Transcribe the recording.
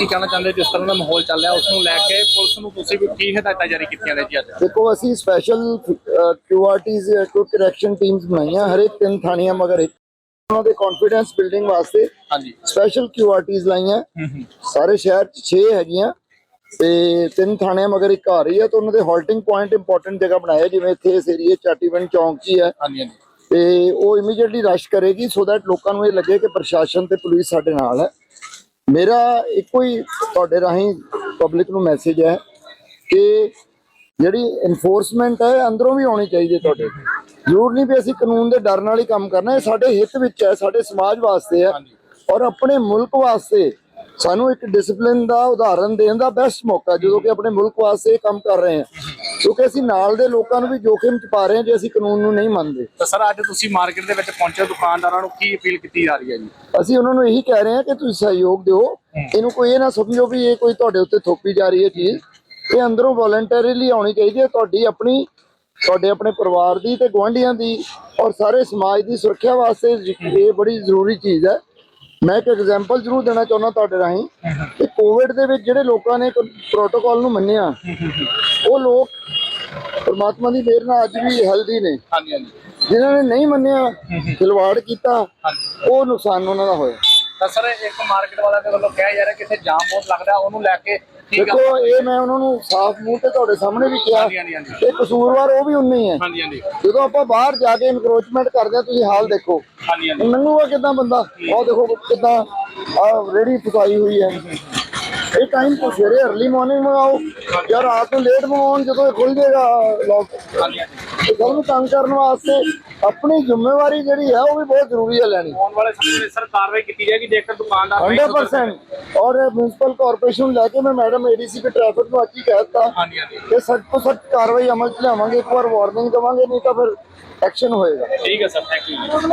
ਕੀ ਕਹਿਣਾ ਚਾਹੁੰਦੇ ਜਿਸ ਤਰ੍ਹਾਂ ਦਾ ਮਾਹੌਲ ਚੱਲ ਰਿਹਾ ਉਸ ਨੂੰ ਲੈ ਕੇ ਪੁਲਿਸ ਨੂੰ ਤੁਸੀਂ ਵੀ ਕੀ ਹਦਾਇਤਾਂ ਜਾਰੀ ਕੀਤੀਆਂ ਨੇ ਜੀ ਅੱਜ? ਦੇਖੋ ਅਸੀਂ ਸਪੈਸ਼ਲ ਕਿਊਆਰਟੀਜ਼ ਕੋਈ ਕਰੈਕਸ਼ਨ ਟੀਮਸ ਬਣਾਈਆਂ ਹਰੇਕ ਤਿੰਨ ਥਾਣੀਆਂ ਮਗਰ ਇੱਕ। ਉਹਨਾਂ ਦੇ ਕੌਨਫੀਡੈਂਸ ਬਿਲਡਿੰਗ ਵਾਸਤੇ ਹਾਂਜੀ। ਸਪੈਸ਼ਲ ਕਿਊਆਰਟੀਜ਼ ਲਾਈਆਂ। ਸਾਰੇ ਸ਼ਹਿਰ ਚ 6 ਹੈਗੀਆਂ ਤੇ ਤਿੰਨ ਥਾਣਿਆਂ ਮਗਰ ਇੱਕ ਆ ਰਹੀ ਹੈ ਤਾਂ ਉਹਨਾਂ ਦੇ ਹਾਲਟਿੰਗ ਪੁਆਇੰਟ ਇੰਪੋਰਟੈਂਟ ਜਗ੍ਹਾ ਬਣਾਇਆ ਜਿਵੇਂ ਇੱਥੇ ਇਸ ਏਰੀਏ ਚਾਟੀਵਿੰਡ ਚੌਂਕ 'ਚ ਹੀ। ਹੈ ਹਾਂਜੀ ਹਾਂਜੀ। ਤੇ ਉਹ ਇਮੀਡੀਏਟਲੀ ਰਸ਼ ਕਰੇਗੀ ਸੋ ਦੈਟ ਲੋਕਾਂ ਨੂੰ ਇਹ ਲੱਗੇ ਕਿ ਪ੍ਰਸ਼ਾਸਨ ਤੇ ਪੁਲਿਸ ਸਾਡੇ ਨਾਲ ਹੈ। ਮੇਰਾ ਇੱਕੋ ਹੀ ਤੁਹਾਡੇ ਰਾਹੀਂ ਪਬਲਿਕ ਨੂੰ ਮੈਸੇਜ ਹੈ ਕਿ ਜਿਹੜੀ ਇਨਫੋਰਸਮੈਂਟ ਹੈ ਅੰਦਰੋਂ ਵੀ ਆਉਣੀ ਚਾਹੀਦੀ ਹੈ ਤੁਹਾਡੇ ਜ਼ਰੂਰ ਨਹੀਂ ਵੀ ਅਸੀਂ ਕਾਨੂੰਨ ਦੇ ਡਰ ਨਾਲ ਹੀ ਕੰਮ ਕਰਨਾ ਇਹ ਸਾਡੇ ਹਿੱਤ ਵਿੱਚ ਹੈ ਸਾਡੇ ਸਮਾਜ ਵਾਸਤੇ ਹੈ। ਔਰ ਆਪਣੇ ਮੁਲਕ ਵਾਸਤੇ ਸਾਨੂੰ ਇੱਕ ਡਿਸਪਲਿਨ ਦਾ ਉਦਾਹਰਨ ਦੇਣ ਦਾ ਬੈਸਟ ਮੌਕਾ ਜਦੋਂ ਕਿ ਆਪਣੇ ਮੁਲਕ ਵਾਸਤੇ ਕੰਮ ਕਰ ਰਹੇ ਹਾਂ। ਕਿਉਂਕਿ ਅਸੀਂ ਨਾਲ ਦੇ ਲੋਕਾਂ ਨੂੰ ਵੀ ਜੋਖਿਮ ਚ ਪਾ ਰਹੇ ਹਾਂ ਜੇ ਅਸੀਂ ਕਾਨੂੰਨ ਨੂੰ ਨਹੀਂ ਮੰਨਦੇ। ਤਾਂ ਸਰ ਅੱਜ ਤੁਸੀਂ ਮਾਰਕੀਟ ਦੇ ਵਿੱਚ ਪਹੁੰਚੇ ਦੁਕਾਨਦਾਰਾਂ ਨੂੰ ਕੀ ਅਪੀਲ ਕੀਤੀ ਜਾ ਰਹੀ ਹੈ ਜੀ? ਅਸੀਂ ਉਹਨਾਂ ਨੂੰ ਇਹੀ ਕਹਿ ਰਹੇ ਹਾਂ ਕਿ ਤੁਸੀਂ ਸਹਿਯੋਗ ਦਿਓ। ਇਹਨੂੰ ਕੋਈ ਇਹ ਨਾ ਸਮਝੋ ਵੀ ਇਹ ਕੋਈ ਤੁਹਾਡੇ ਉੱਤੇ ਥੋਪੀ ਜਾ ਰਹੀ ਹੈ ਚੀਜ਼। ਇਹ ਅੰਦਰੋਂ ਵੋਲੰਟਰੀਲੀ ਆਉਣੀ ਚਾਹੀਦੀ ਹੈ ਤੁਹਾਡੀ ਆਪਣੀ ਤੁਹਾਡੇ ਆਪਣੇ ਪਰਿਵਾਰ ਦੀ ਤੇ ਗੁਆਂਢੀਆਂ ਦੀ ਔਰ ਸਾਰੇ ਸਮਾਜ ਦੀ ਸੁਰੱਖਿਆ ਵਾਸਤੇ ਇਹ ਬੜੀ ਜ਼ਰੂਰੀ ਚੀਜ਼ ਹੈ। ਮੈਂ ਇੱਕ ਐਗਜ਼ਾਮਪਲ ਜ਼ਰੂਰ ਦੇਣਾ ਚਾਹੁੰਦਾ ਤੁਹਾਡੇ ਰਾਹੀਂ ਕਿ ਕੋਵਿਡ ਦੇ ਵਿੱਚ ਜਿਹੜੇ ਲੋਕਾਂ ਨੇ ਪ੍ਰੋਟੋਕਾਲ ਨੂੰ ਮੰਨਿਆ ਉਹ ਲੋਕ ਪਰਮਾਤਮਾ ਦੀ ਮਿਹਰ ਨਾਲ ਅੱਜ ਵੀ ਹੈਲਦੀ ਨੇ। ਹਾਂਜੀ ਹਾਂਜੀ। ਜਿਨ੍ਹਾਂ ਨੇ ਨਹੀਂ ਮੰਨਿਆ ਖਿਲਵਾੜ ਕੀਤਾ ਉਹ ਨੁਕਸਾਨ ਉਹਨਾਂ ਦਾ ਹੋਇਆ। ਤਾਂ ਸਰ ਇੱਕ ਮਾਰਕੀਟ ਵਾਲਾ ਦੇ ਵੱਲੋਂ ਕਿਹਾ ਜਾ ਰਿਹਾ ਕਿ ਇੱਥੇ ਜਾਮ ਬਹੁਤ ਲੱਗਦਾ ਉਹਨੂੰ ਲੈ ਕੇ ਦੇਖੋ ਇਹ ਮੈਂ ਉਹਨਾਂ ਨੂੰ ਸਾਫ਼ ਮੂੰਹ ਤੇ ਤੁਹਾਡੇ ਸਾਹਮਣੇ ਵੀ ਕਿਹਾ। ਇਹ ਕਸੂਰਵਾਰ ਉਹ ਵੀ ਉਨੇ ਹੀ ਹੈ। ਜਦੋਂ ਆਪਾਂ ਬਾਹਰ ਜਾ ਕੇ ਇਨਕਰੋਚਮੈਂਟ ਕਰਦੇ ਆ ਤੁਸੀਂ ਹਾਲ ਦੇਖੋ। ਹਾਂਜੀ ਹਾਂਜੀ। ਕਿਦਾਂ ਬੰਦਾ? ਉਹ ਦੇਖੋ ਕਿਦਾਂ ਆ ਰੇੜੀ ਫਸਾਈ ਹੋਈ ਹੈ। ਇਹ ਟਾਈਮ ਤੋਂ ਸਵੇਰੇ ਅਰਲੀ ਮਾਰਨਿੰਗ ਮੰਗਾਓ ਜਾਂ ਰਾਤ ਨੂੰ ਲੇਟ ਮੰਗਾਉਣ ਜਦੋਂ ਇਹ ਖੁੱਲ ਜਾਏਗਾ ਲੋਕ ਤੇ ਗੱਲ ਨੂੰ ਤੰਗ ਕਰਨ ਵਾਸਤੇ ਆਪਣੀ ਜ਼ਿੰਮੇਵਾਰੀ ਜਿਹੜੀ ਹੈ ਉਹ ਵੀ ਬਹੁਤ ਜ਼ਰੂਰੀ ਹੈ ਲੈਣੀ। ਆਉਣ ਵਾਲੇ ਸਮੇਂ ਵਿੱਚ ਸਰ ਕਾਰਵਾਈ ਕੀਤੀ ਜਾਏਗੀ ਜੇਕਰ ਦੁਕਾਨਦਾਰ ਨਹੀਂ ਸੁਧਰਦੇ। 100% ਔਰ ਮਿਊਨਿਸਪਲ ਕਾਰਪੋਰੇਸ਼ਨ ਨੂੰ ਲੈ ਕੇ ਮੈਂ ਮੈਡਮ ਏਡੀਸੀਪੀ ਟ੍ਰੈਫਿਕ ਨੂੰ ਅੱਜ ਹੀ ਕਹਿ ਦਿੱਤਾ। ਕਿ ਸਖਤ ਤੋਂ ਸਖਤ ਕਾਰਵਾਈ ਅਮਲ ਚ ਲਿਆਵਾਂਗੇ ਇੱਕ ਵਾਰ ਵਾਰਨਿੰਗ ਦੇਵਾਂਗੇ ਨਹੀਂ ਤਾਂ ਫਿਰ ਐਕਸ਼ਨ ਹੋਏਗਾ। ਠੀਕ ਹੈ ਸਰ ਥੈਂਕ ਯੂ